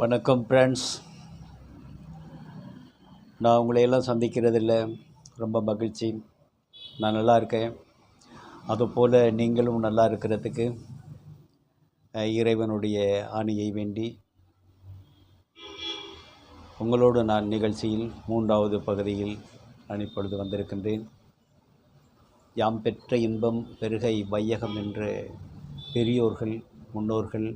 வணக்கம் ஃப்ரெண்ட்ஸ் நான் உங்களையெல்லாம் சந்திக்கிறதில்ல. ரொம்ப மகிழ்ச்சி. நான் நல்லா இருக்கேன். அதுபோல் நீங்களும் நல்லா இருக்கிறதுக்கு இறைவனுடைய ஆணையை வேண்டி உங்களோடு நான் நிகழ்ச்சியில் மூன்றாவது பகுதியில் நான் இப்பொழுது வந்திருக்கின்றேன். யாம் பெற்ற இன்பம் பெருகை வையகம் என்ற பெரியோர்கள் முன்னோர்கள்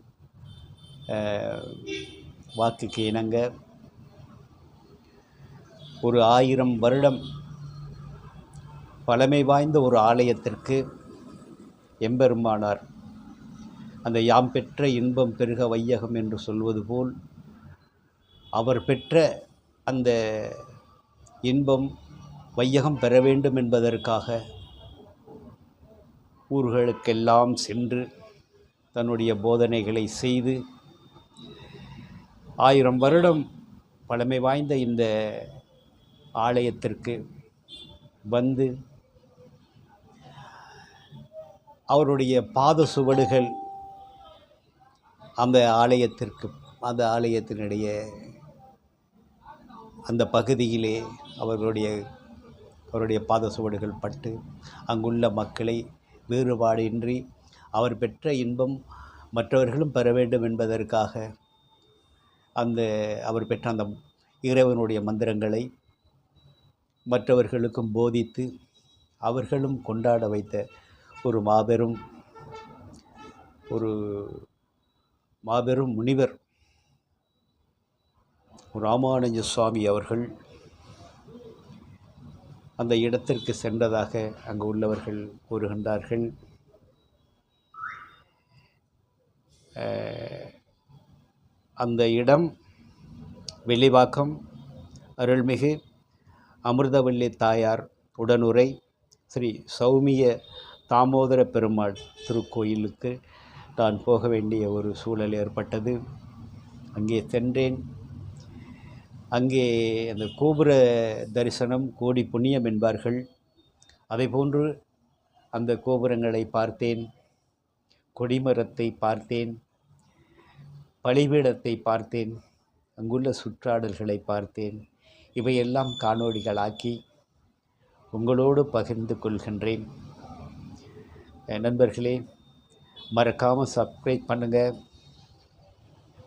வாக்குக்கு இணங்க ஒரு ஆயிரம் வருடம் பழமை வாய்ந்த ஒரு ஆலயத்திற்கு எம்பெருமானார் அந்த யாம் பெற்ற இன்பம் பெருக வையகம் என்று சொல்வது போல் அவர் பெற்ற அந்த இன்பம் வையகம் பெற வேண்டும் என்பதற்காக ஊர்களுக்கெல்லாம் சென்று தன்னுடைய போதனைகளை செய்து ஆயிரம் வருடம் பழமை வாய்ந்த இந்த ஆலயத்திற்கு வந்து அவருடைய பாத சுவடுகள் அந்த ஆலயத்திற்கு அந்த ஆலயத்தினுடைய அந்த பகுதியிலே அவர்களுடைய அவருடைய பாத சுவடுகள் பட்டு அங்குள்ள மக்களை வேறுபாடின்றி அவர் பெற்ற இன்பம் மற்றவர்களும் பெற வேண்டும் என்பதற்காக அந்த அவர் பெற்ற அந்த இறைவனுடைய மந்திரங்களை மற்றவர்களுக்கும் போதித்து அவர்களும் கொண்டாட வைத்த ஒரு மாபெரும் ஒரு மாபெரும் முனிவர் ராமானுஜ சுவாமி அவர்கள் அந்த இடத்திற்கு சென்றதாக அங்கு உள்ளவர்கள் கூறுகின்றார்கள். அந்த இடம் வெள்ளிவாக்கம் அருள்மிகு அமிர்தவல்லி தாயார் உடனுரை ஸ்ரீ சௌமிய தாமோதர பெருமாள் திருக்கோயிலுக்கு நான் போக வேண்டிய ஒரு சூழல் ஏற்பட்டது. அங்கே சென்றேன். அங்கே அந்த கோபுர தரிசனம் கோடி புண்ணியம் என்பார்கள். அதேபோன்று அந்த கோபுரங்களை பார்த்தேன். கொடிமரத்தை பார்த்தேன். பலிபீடத்தை பார்த்தேன் அங்குள்ள சுற்றாடல்களை பார்த்தேன் இவையெல்லாம் காணொளிகளாக்கி உங்களோடு பகிர்ந்து கொள்கின்றேன். நண்பர்களே மறக்காமல் சப்ஸ்கிரைப் பண்ணுங்கள்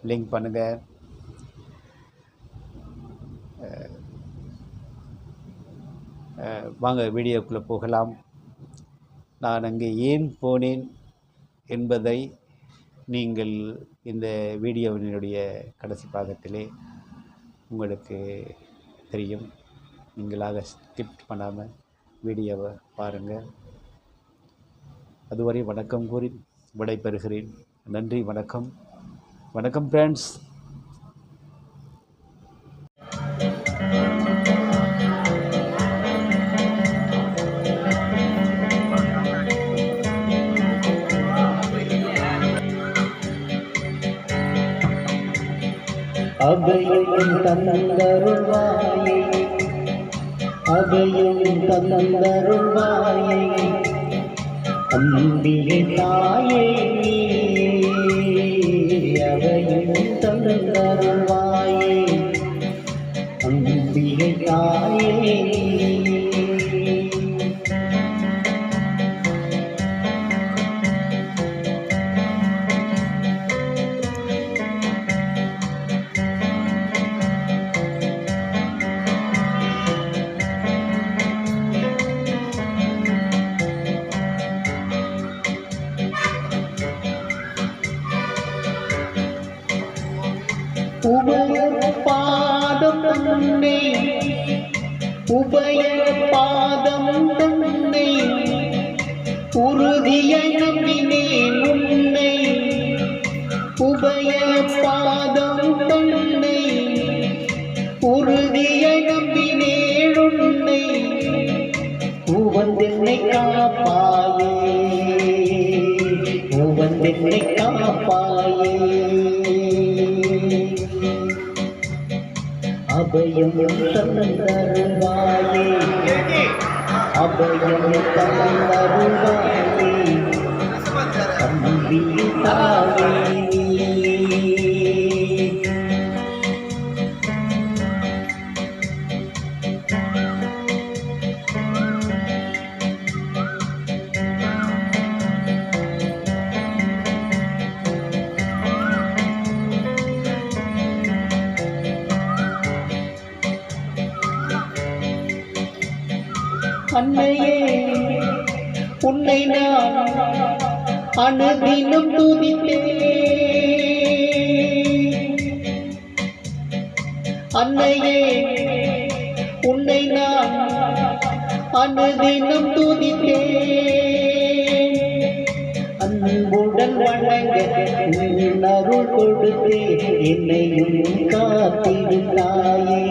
லிங்க் பண்ணுங்கள் வாங்க வீடியோக்குள்ளே போகலாம். நான் அங்கே ஏன் போனேன் என்பதை நீங்கள் இந்த வீடியோவினுடைய கடைசி பாகத்திலே உங்களுக்கு தெரியும். நீங்களாக ஸ்கிப்ட் பண்ணாமல் வீடியோவை பாருங்கள். அதுவரை வணக்கம் கூறி விடைபெறுகிறேன். நன்றி வணக்கம். வணக்கம் ஃப்ரெண்ட்ஸ் அபயம் தந்தருள்வாயே அபயம் தந்தருள்வாயே அம்பிகை தாயே அபயம் தந்தருள்வாயே அம்பிகை தாயே உபய பாதம் தன்னை உபய பாதம் தன்னை உறுதிய நம்பினேன் உன்னை. உபய பாதம் தன்னை உறுதிய நம்பினேன் உன்னை. உவந்தென்னை காப்பாயே உவந்தென்னை காப்பாயே அபயம் தந்தருவாயே அபயம் தந்தருவாயே தம்பி தாயே அன்னையே உன்னை நான் அனுதினம் துதித்தேன். அன்னையே உன்னை நான் அனுதினம் துதித்தேன். அன்புடன் வணங்க அருள் கொடுத்தே என்னையும் காத்திருந்தாயே.